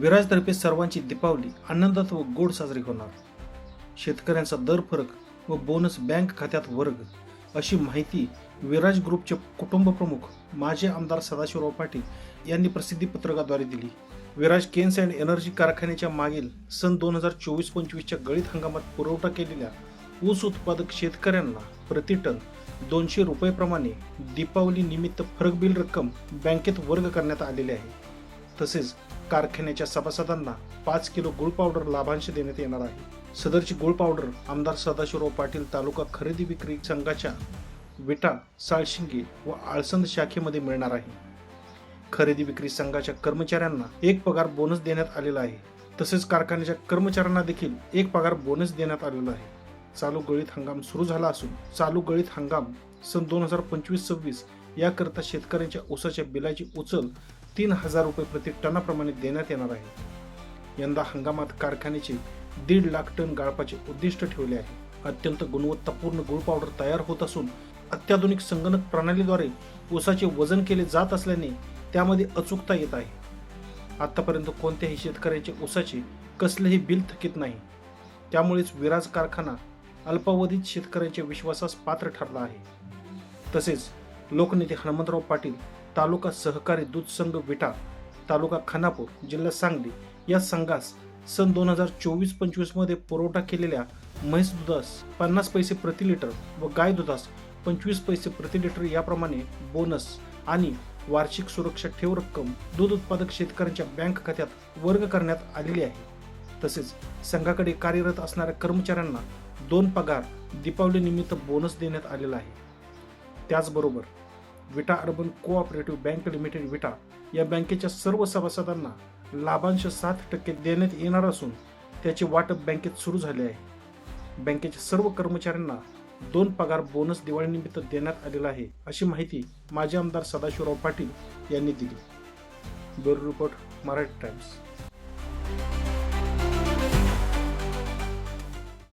विराजतर्फे सर्वांची दीपावली आनंदात व गोड साजरी होणार. शेतकऱ्यांचा दर फरक व बोनस बँक खात्यात वर्ग अशी माहिती विराज ग्रुपचे कुटुंब प्रमुख माजी आमदार सदाशिवराव पाटील यांनी प्रसिद्धी पत्रकाद्वारे दिली. विराज केन्स अँड एनर्जी कारखान्याच्या मागील सन दोन हजार चोवीस पंचवीसच्या गळीत हंगामात पुरवठा केलेल्या ऊस उत्पादक शेतकऱ्यांना प्रति टन दोनशे रुपयेप्रमाणे दीपावली निमित्त फरक बिल रक्कम बँकेत वर्ग करण्यात आलेली आहे. तसेच कारखान्याच्या सभासदांना पाच किलो गुळ पावडर लाभांश देण्यात येणार आहे. सदरची गुळ पावडर आमदार सदाशिवराव पाटील तालुका खरेदी विक्री संघाच्या विटा साळशिंगे व आळसंद शाखेमध्ये मिळणार आहे. खरेदी विक्री संघाच्या कर्मचाऱ्यांना एक पगार बोनस देण्यात आलेला आहे. तसेच कारखान्याच्या कर्मचाऱ्यांना देखील एक पगार बोनस देण्यात आलेला आहे. चालू गळीत हंगाम सुरू झाला असून चालू गळीत हंगाम सन दोन हजार पंचवीस सव्वीस याकरता शेतकऱ्यांच्या ऊसाच्या बिलाची उचल तीन हजार रुपये प्रति टनाप्रमाणे देण्यात येणार आहे. यंदा हंगामात कारखान्याचे दीड लाख टन गाळपाचे उद्दिष्ट ठेवले आहे. अत्यंत गुणवत्तापूर्ण गुळ पावडर तयार होत असून अत्याधुनिक संगणक प्रणालीद्वारे ऊसाचे वजन केले जात असल्याने त्यामध्ये अचूकता येत आहे. आतापर्यंत कोणत्याही शेतकऱ्याचे ऊसाचे कसलेही बिल थकीत नाही. त्यामुळेच विराज कारखाना अल्पावधीत शेतकऱ्यांच्या विश्वासास पात्र ठरला आहे. तसेच लोकनेते हनुमंतराव पाटील तालुका सहकारी दूध संघ विटा तालुका खानापूर जिल्हा सांगली या संघास सन दोन हजार चोवीस पंचवीसमध्ये पुरवठा केलेल्या म्हैस दुधास पन्नास पैसे प्रति लिटर व गाय दुधास पंचवीस पैसे प्रति लिटर याप्रमाणे बोनस आणि वार्षिक सुरक्षा ठेव रक्कम दूध उत्पादक शेतकऱ्यांच्या बँक खात्यात वर्ग करण्यात आलेली आहे. तसेच संघाकडे कार्यरत असणाऱ्या कर्मचाऱ्यांना दोन पगार दीपावलीनिमित्त बोनस देण्यात आलेला आहे. त्याचबरोबर Vita urban cooperative bank limited Vita या बँकेच्या सर्व सभासदांना लाभांश सात टक्के देण्यात येणार असून त्याचे वाटप बँकेत सुरू झाले आहे. बँकेच्या सर्व कर्मचाऱ्यांना दोन पगार बोनस दिवाळीनिमित्त देण्यात आलेला आहे अशी माहिती माजी आमदार सदाशिवराव पाटील यांनी दिली. Bureau report Marathi Times.